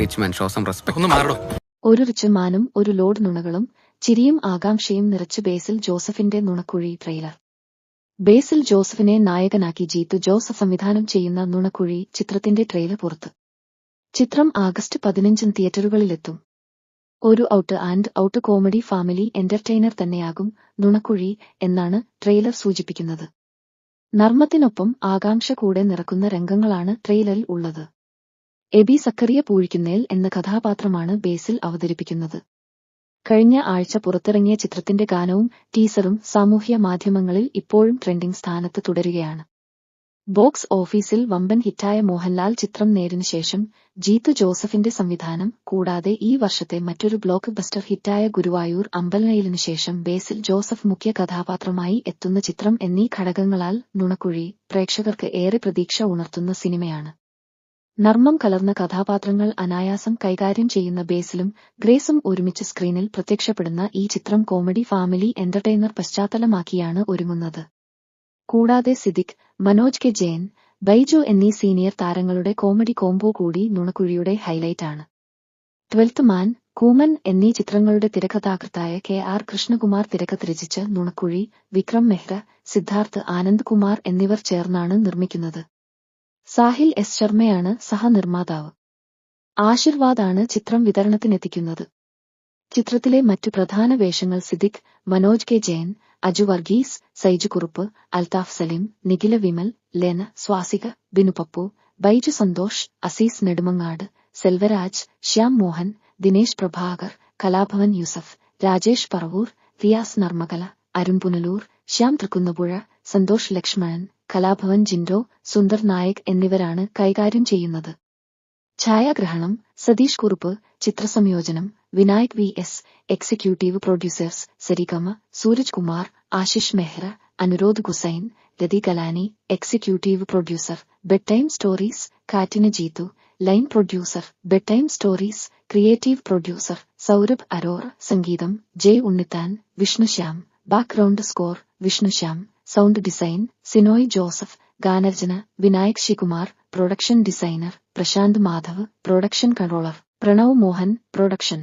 Rich man show some respect ഒന്ന് മാറടോ ഒരു റിച്ചുമാനും ഒരു ലോഡ് നുണകളും ചിരിയും ആകാംക്ഷയും നിറച്ച് ബേസിൽ ജോസഫിന്റെ നുണക്കുഴി ട്രെയിലർ ബേസിൽ ജോസഫിനെ നായകനാക്കി ജീത്തു ജോസഫ് സംവിധാനം ചെയ്യുന്ന നുണക്കുഴി ചിത്രത്തിന്റെ ട്രെയിലർ പുറത്ത്. ചിത്രം ആഗസ്റ്റ് പതിനഞ്ചും തിയേറ്ററുകളിലെത്തും ഒരു out and out comedy family entertainer തന്നെയാകും നുണക്കുഴി എന്നാണ് ട്രെയിലർ സൂചിപ്പിക്കുന്നത്. നർമ്മത്തിനൊപ്പം ആകാംക്ഷ കൂടെ നിറക്കുന്ന രംഗങ്ങളാണ് ട്രെയിലറിൽ ഉള്ളത്. എബി സക്കറിയ പൂഴിക്കുന്നേൽ എന്ന കഥാപാത്രമാണ് ബേസിൽ അവതരിപ്പിക്കുന്നത്. കഴിഞ്ഞ ആഴ്ച പുറത്തിറങ്ങിയ ചിത്രത്തിന്റെ ഗാനവും ടീസറും സാമൂഹ്യ മാധ്യമങ്ങളിൽ ഇപ്പോഴും ട്രെൻഡിംഗ് സ്ഥാനത്ത് തുടരുകയാണ്. ബോക്സ് ഓഫീസിൽ വമ്പൻ ഹിറ്റായ മോഹൻലാൽ ചിത്രം നേരിന് ശേഷം ജീത്തു ജോസഫിന്റെ സംവിധാനം കൂടാതെ ഈ വർഷത്തെ മറ്റൊരു ബ്ലോക്ക് ബസ്റ്റർ ഹിറ്റായ ഗുരുവായൂർ അമ്പലനയിലിനു ശേഷം ബേസിൽ ജോസഫ് മുഖ്യ കഥാപാത്രമായി എത്തുന്ന ചിത്രം എന്നീ ഘടകങ്ങളാൽ നുണക്കുഴി പ്രേക്ഷകർക്ക് ഏറെ പ്രതീക്ഷ ഉണർത്തുന്ന സിനിമയാണ്. നർമ്മം കലർന്ന കഥാപാത്രങ്ങൾ അനായാസം കൈകാര്യം ചെയ്യുന്ന ബേസിലും ഗ്രേസും ഒരുമിച്ച് സ്ക്രീനിൽ പ്രത്യക്ഷപ്പെടുന്ന ഈ ചിത്രം കോമഡി ഫാമിലി എന്റർടൈനർ പശ്ചാത്തലമാക്കിയാണ് ഒരുങ്ങുന്നത്. കൂടാതെ സിദിഖ് മനോജ് കെ ജെയിൻ ബൈജു എന്നീ സീനിയർ താരങ്ങളുടെ കോമഡി കോംബോ കൂടി നുണക്കുഴിയുടെ ഹൈലൈറ്റാണ്. ട്വൽത്ത് മാൻ കൂമൻ എന്നീ ചിത്രങ്ങളുടെ തിരക്കഥാകൃത്തായ കെ ആർ കൃഷ്ണകുമാർ തിരക്കഥ രചിച്ച് നുണക്കുഴി വിക്രം മെഹ്റ സിദ്ധാർത്ഥ് ആനന്ദ് കുമാർ എന്നിവർ ചേർന്നാണ് നിർമ്മിക്കുന്നത്. സാഹിൽ എസ് ശർമ്മയാണ് സഹനിർമ്മാതാവ്. ആശീർവാദാണ് ചിത്രം വിതരണത്തിനെത്തിക്കുന്നത്. ചിത്രത്തിലെ മറ്റു പ്രധാന വേഷങ്ങൾ സിദിഖ് മനോജ് കെ ജയൻ അജു വർഗീസ് സൈജു കുറുപ്പ് അൽതാഫ് സലീം നിഖില വിമൽ ലെന സ്വാസിക ബിനു പപ്പു ബൈജു സന്തോഷ് അസീസ് നെടുമങ്ങാട് സെൽവരാജ് ശ്യാം മോഹൻ ദിനേശ് പ്രഭാകർ കലാഭവൻ യൂസഫ് രാജേഷ് പറവൂർ റിയാസ് നർമ്മകല അരുൺ പുനലൂർ ശ്യാം തൃക്കുന്നപുഴ സന്തോഷ് ലക്ഷ്മണൻ കലാഭവൻ ജിൻഡോ സുന്ദർ നായക് എന്നിവരാണ് കൈകാര്യം ചെയ്യുന്നത്. ഛായാഗ്രഹണം Satheesh Kurup ചിത്രസംയോജനം Vinayak V S executive producers Saregama Sooraj Kumar Ashish Mehra Anurodh Gusain Rati Kalani executive producer bed time stories കാറ്റിന് Jeethu line producer bed time stories creative producer Saurabh Aror സംഗീതം J Unnithan Vishnushyam background score Vishnushyam sound design Sinoy Joseph ഗാനർജന Vinayak Sasikumar production designer Prashanth Madhav production controller Pranav Mohan production.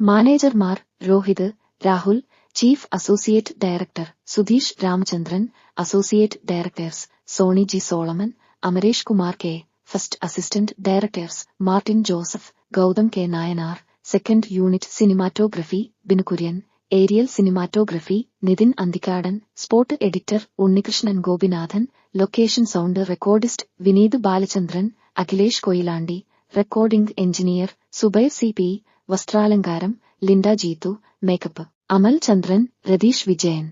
മാനേജർമാർ Rohit Rahul chief associate director Sudheesh Ramachandran associate directors Sony G Solomon Amaresh Kumar K first assistant directors Martin Joseph Gautham K Nayanar second unit cinematography Binukuriyan aerial cinematography Nithin Anthikkadan spot editor Unnikrishnan Gopinathan location sound recordist Vineeth Balachandran Akhilesh Koyilandy recording engineer Subair C P വസ്ത്രാലങ്കാരം Linda Jeethu makeup Amal Chandran Ratheesh Vijayan.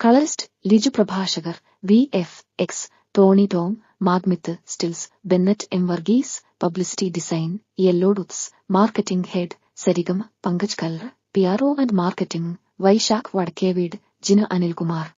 Colourist Liju പ്രഭാഷകർ V F X Tony Tom Magmith stills Bennet M Varghese publicity design yellow tooths marketing head Saregama Pankaj Kallar PRO and Marketing, Vaishak Vadkeved, Jina Anil Kumar.